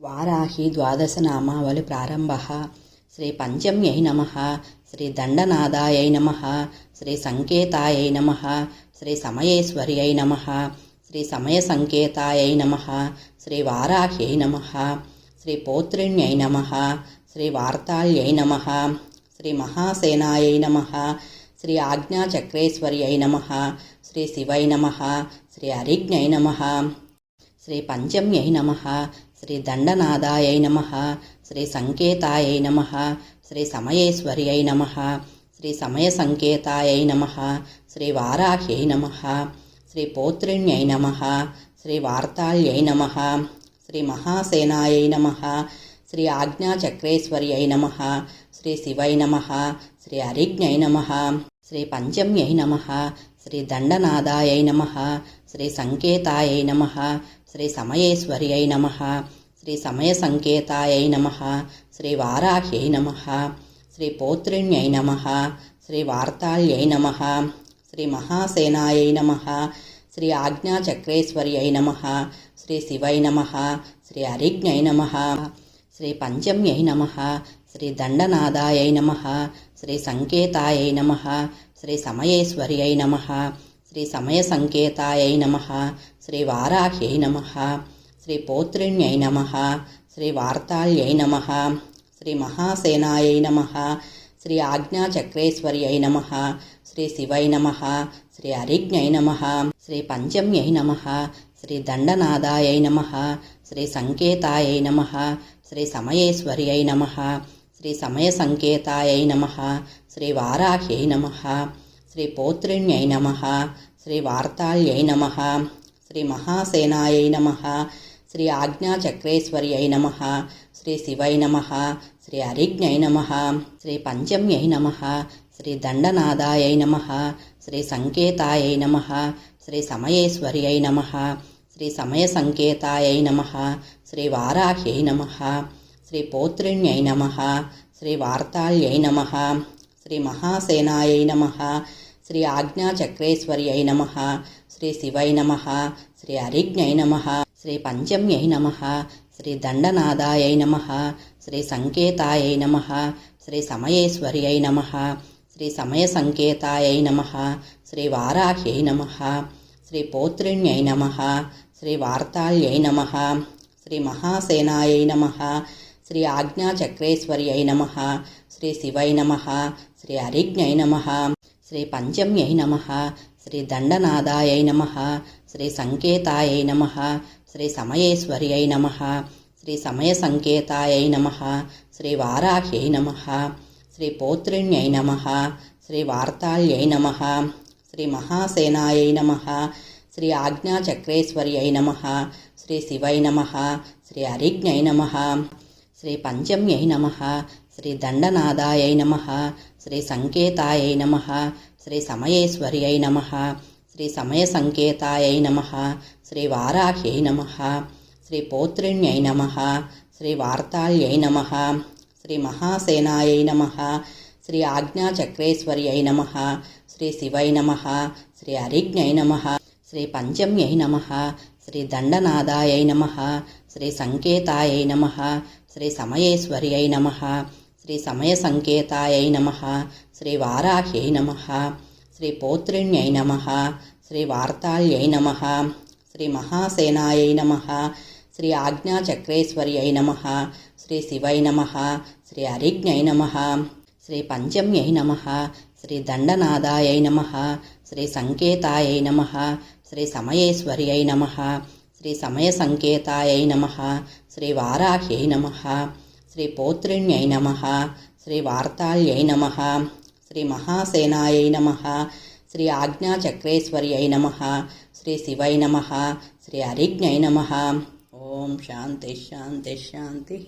వారాహి ద్వాదశనామావళి ప్రారంభ శ్రీ పంచమ్యై నమ శ్రీ దండనాదాయై నమ శ్రీ సంకేతాయై నమ శ్రీ సమయేశ్వర్యై నమ శ్రీ సమయ సంకేతాయై నమ శ్రీ వారాహ్యై నమ శ్రీ పౌత్రిణ్యై నమ శ్రీ వార్తాళ్యై నమ శ్రీ మహాసేనాయై నమ శ్రీ ఆజ్ఞాచక్రేశ్వర్యై నమ శ్రీ శివై నమ శ్రీ హరిజ్ఞై నమ శ్రీ పంచమ్యై నమ శ్రీ దండనాదాయై నమ శ్రీ సంకేతాయై నమ శ్రీ సమయేశ్వర్యై నమ శ్రీ సమయ సంకేతాయై నమ శ్రీ వారాహ్యై నమ శ్రీ పౌత్రిణ్యై నమ శ్రీ వార్తాళ్యై నమ శ్రీ మహాసేనాయై నమ శ్రీ ఆజ్ఞాచక్రేశ్వర్యై నమ శ్రీ శివై నమ శ్రీ హరిజ్ఞై నమ శ్రీ పంచమ్యై నమ శ్రీ దండనాదాయై నమ శ్రీ సంకేతాయై నమ శ్రీ సమయేశ్వరి అయి నమ. శ్రీ సమయ సంకేతాయై నమ. శ్రీ వారాహ్యై నమ. శ్రీ పౌత్రిణ్యై నమ. శ్రీ వార్తాళ్యై నమ. శ్రీ మహాసేనాయై నమ. శ్రీ ఆజ్ఞాచక్రేశ్వరి అయి నమ. శ్రీ శివై నమ. శ్రీ హరిజ్ఞై నమ. శ్రీ పంచమ్యై నమ. శ్రీ దండనాదాయై నమ. శ్రీ సంకేతాయై నమ. శ్రీ సమయేశ్వరి అయి నమ. శ్రీ సమయ సంకేతాయై నమ శ్రీ వారాహ్యై నమ శ్రీ పౌత్రిణ్యై నమ శ్రీ వార్తాళ్యై నమ శ్రీ మహాసేనాయై నమ శ్రీ ఆజ్ఞాచక్రేశ్వర్యై నమ శ్రీ శివై నమ శ్రీ హరిజ్ఞై నమ శ్రీ పంచమ్యై నమ శ్రీ దండనాదాయై నమ శ్రీ సంకేతాయై నమ శ్రీ సమయేశ్వర్యై నమ శ్రీ సమయ సంకేతాయై నమ శ్రీ వారాహ్యై నమ శ్రీ పౌత్రిణ్యై నమ శ్రీ వార్తాళ్యై నమ శ్రీ మహాసేనాయై నమ శ్రీ ఆజ్ఞాచక్రేశ్వర్యై నమ శ్రీ శివై నమ శ్రీ హరిజ్ఞై నమ శ్రీ పంచమ్యై నమ శ్రీ దండనాదాయై నమ శ్రీ సంకేతాయై నమ శ్రీ సమయేశ్వర్యై నమ శ్రీ సమయ సంకేతాయై నమ శ్రీ వారాహ్యై నమ శ్రీ పౌత్రిణ్యై నమ శ్రీ వార్తాళ్యై నమ శ్రీ మహాసేనాయై నమ శ్రీ ఆజ్ఞాచక్రేశ్వర్యై నమ శ్రీ శివై నమ శ్రీ అరిజ్ఞై నమ శ్రీ పంచమ్యై నమ శ్రీ దండనాదాయై నమ శ్రీ సంకేతాయై నమ శ్రీ సమయేశ్వర్యై నమ శ్రీ సమయ సంకేతాయై నమ శ్రీ వారాహ్యై నమ శ్రీ పౌత్రిణ్యై నమ శ్రీ వార్తాళ్యై నమ శ్రీ మహాసేనాయై నమ శ్రీ ఆజ్ఞాచక్రేశ్వర్యై నమ శ్రీ శివై నమ శ్రీ అరిజ్ఞై నమ శ్రీ పంచమ్యై నమ శ్రీ దండనాదాయై నమ శ్రీ సంకేతాయై నమ శ్రీ సమయేశ్వర్యై నమ శ్రీ సమయ సంకేతాయై నమ శ్రీ వారాహ్యై నమ శ్రీ పౌత్రిణ్యై నమ శ్రీ వార్తాళ్యై నమ శ్రీ మహాసేనాయై నమ శ్రీ ఆజ్ఞాచక్రేశ్వర్యై నమ శ్రీ శివై నమ శ్రీ హరిజ్ఞై నమ శ్రీ పంచమ్యై నమ శ్రీ దండనాదాయై నమ శ్రీ సంకేతాయ నమ శ్రీ సమయేశ్వర్యై నమ శ్రీ సమయ సంకేతాయ నమ శ్రీ వారాహ్యై నమ శ్రీ పౌత్రిణ్యై నమ శ్రీ వార్తాళ్యై నమ శ్రీ మహాసేనాయ నమ శ్రీ ఆజ్ఞాచక్రేశ్వర్యై నమ శ్రీ శివై నమ శ్రీ అరిజ్ఞై నమ శ్రీ పంచమ్యై నమ శ్రీ దండనాదాయై నమ శ్రీ సంకేతాయ నమ శ్రీ సమయేశ్వర్యై నమ శ్రీ సమయ సంకేతాయై నమ శ్రీ వారాహ్యై నమ శ్రీ పౌత్రిణ్యై నమ శ్రీ వార్తాళ్యై నమ శ్రీ మహాసేనాయై నమ శ్రీ ఆజ్ఞాచక్రేశ్వర్యై నమ శ్రీ శివై నమ శ్రీ అరిజ్ఞై నమ శ్రీ పంచమ్యై నమ శ్రీ దండనాదాయై నమ శ్రీ సంకేతాయై నమ శ్రీ సమయేశ్వర్యై నమ శ్రీ సమయ సంకేతాయై నమ శ్రీ వారాహ్యై నమ శ్రీ పౌత్రిణ్యై నమ శ్రీ వార్తాళ్యై నమ శ్రీ మహాసేనాయై నమ శ్రీ ఆజ్ఞాచక్రేశ్వర్యై నమ శ్రీ శివై నమ శ్రీ హరిజ్ఞై నమ ఓం శాంతి శాంతి శాంతి